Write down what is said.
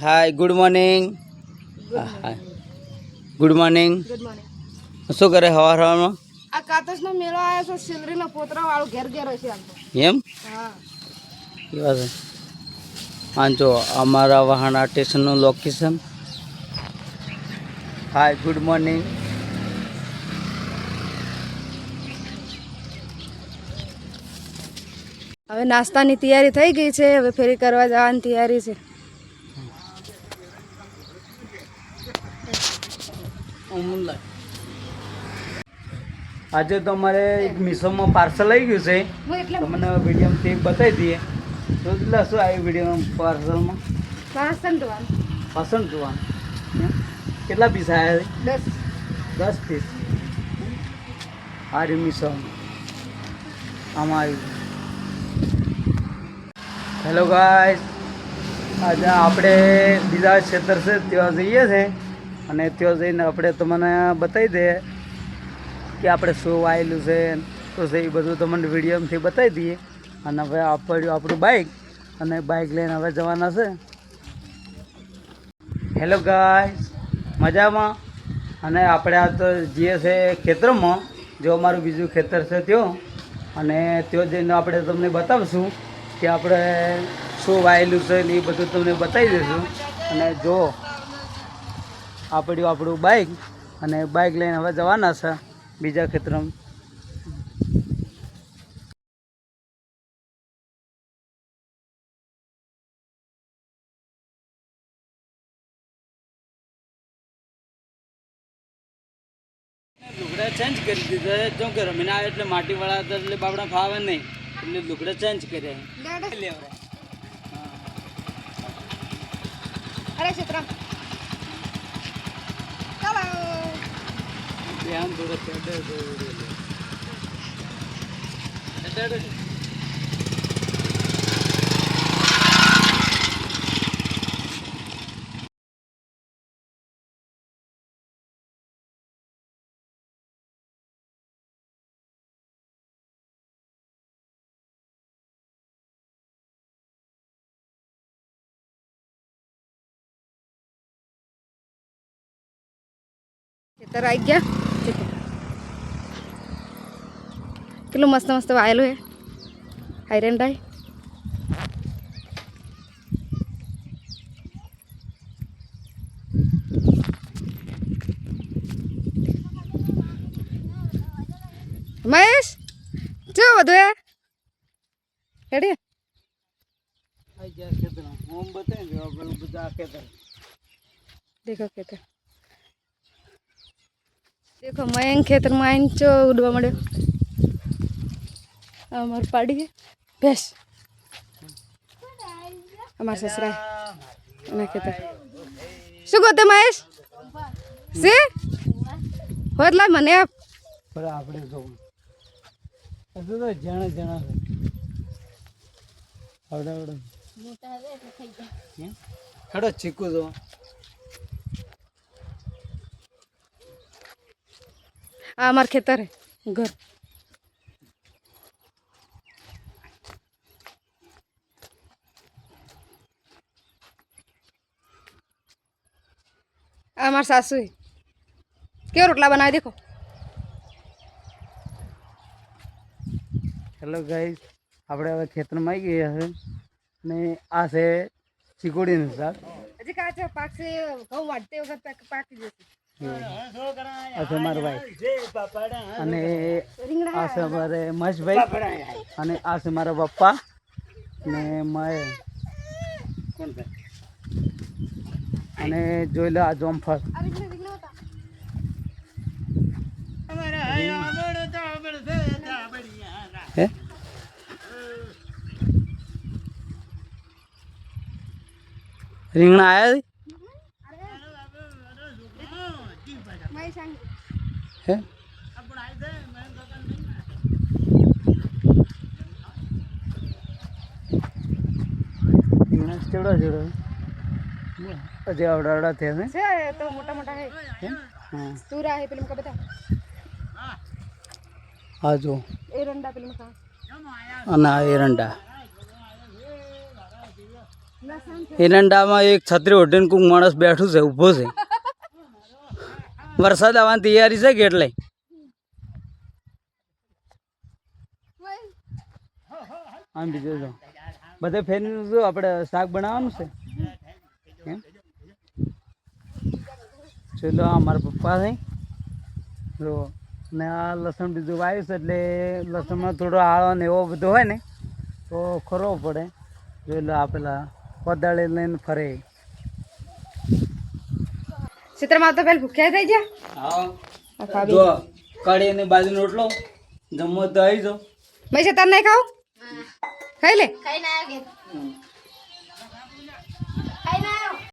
Hi good morning hi good morning good morning શું કરે હવાર હવામાં? આ કાતસનો મેળો આવ્યો છે સિલરીનો પોતરા વાળો ઘેર ઘેર આમ એમ? હા. એવા છે. હા જો અમારા વહાણા સ્ટેશનનું લોકેશન હાય ગુડ મોર્નિંગ હવે નાસ્તાની તૈયારી થઈ ગઈ છે હવે ફેરી કરવા જવાની તૈયારી છે. આજે તો અમારે એક મિશોમાં પાર્સલ આવી ગયું છે. તમને વીડિયો તે બતાવી દઈએ. તો એટલે શું આવ્યું વીડિયો પાર્સલમાં. વાસણ જોવાનું. પસંદ જોવાનું. કેટલા પીસ આવ્યા છે? દસ. દસ પીસ. આ મિશો આમાં આવ્યું હેલો ગાય આજે આપણે બીજા ક્ષેત્ર છે ત્યાં જઈએ છે. અને ત્યાં જઈને આપણે તમને બતાવી દઈએ કે આપણે શું વાયેલું છે તો એ બધું તમને વિડીયોમાંથી બતાવી દઈએ. અને હવે આપણું આપણું બાઇક અને બાઇક લઈને હવે જવાના છે. હેલો ગાય મજામાં? અને આપણે આ તો જઈએ છે ખેતરમાં, જો અમારું બીજું ખેતર છે ત્યાં. અને ત્યાં જઈને આપણે તમને બતાવશું કે આપણે શું વાયેલું છે ને એ બધું તમને બતાવી દઈશું. અને જો આપણું આપણું બાઇક અને બાઇક લઈને હવે જવાના છે બીજા ખેતરમાં લુગડા ચેન્જ કરી દીધા જો કે રમીને આવે એટલે માટીવાળા હતા એટલે બાપડા ફાવે નહીં. એટલે લુગડા ચેન્જ કર્યા અરે ચિત્ર ચાલો ધ્યાન થોડો ખેતર આવી ગયા? કેટલું મસ્ત મસ્ત વાયેલું હે ડાય મહેશ જો બધું હે આવી ગયા ખેતર દેખો મયંક ખેતરમાં આવીને ચો ઉડવા મળ્યો અમાર પાડી ભેસ અમાર સસરા એના ખેતર શું ગોતે મહેશ સે હોત લાય મને આપ પર આપણે જો જણા જણા આવડે આવડે મોટા ચીકુ જો આ અમાર ખેતર ઘર. આ અમાર સાસુ કેવો રોટલા બનાવે દેખો? હેલો ગાઈસ આપણે હવે ખેતરમાં આવી ગયા છે. ને આ છે ચીકોડીનું શાક. હજી કાચો પાક છે ઘઉં વાટતે વખત પાકી જશે. આ મારો ભાઈ. અને આ અમારે મહેશભાઈ. અને આ છે મારા પપ્પા. ને મય અને જોઈ લો આ જોમફળ રીંગણા આયા હે? ચેવડા ચેવડા હજી આવડા આવડા થયા છે છે તો મોટા મોટા હે? હે? તુરા પેલું જો. પેલું એરંડા એરંડામાં એક છત્રી ઓઢીને કોઈક માણસ બેઠું છે ઊભો છે. વરસાદ આવવાની તૈયારી છે કે એટલે? આમ બીજું બધે ફેરીને જો આપણે શાક બનાવવાનું છે? ચલો આ મારા પપ્પા છે. જો, ને આ લસણ બીજું વાવ્યું છે એટલે લસણમાં થોડો આળો ને એવો બધો હોય ને, તો ખરવો પડે. જોઈ લો, આ પેલા કોદાળી લઈને ફરે. ક્ષેત્રમાં તો પેલા ભૂખ્યા થઈ ગયા. જો કઢી અને બાજુ રોટલો. જમવા તો આવી જો મેં છે તને નહીં ખાવ ખાઈ લે. ખાઈ ના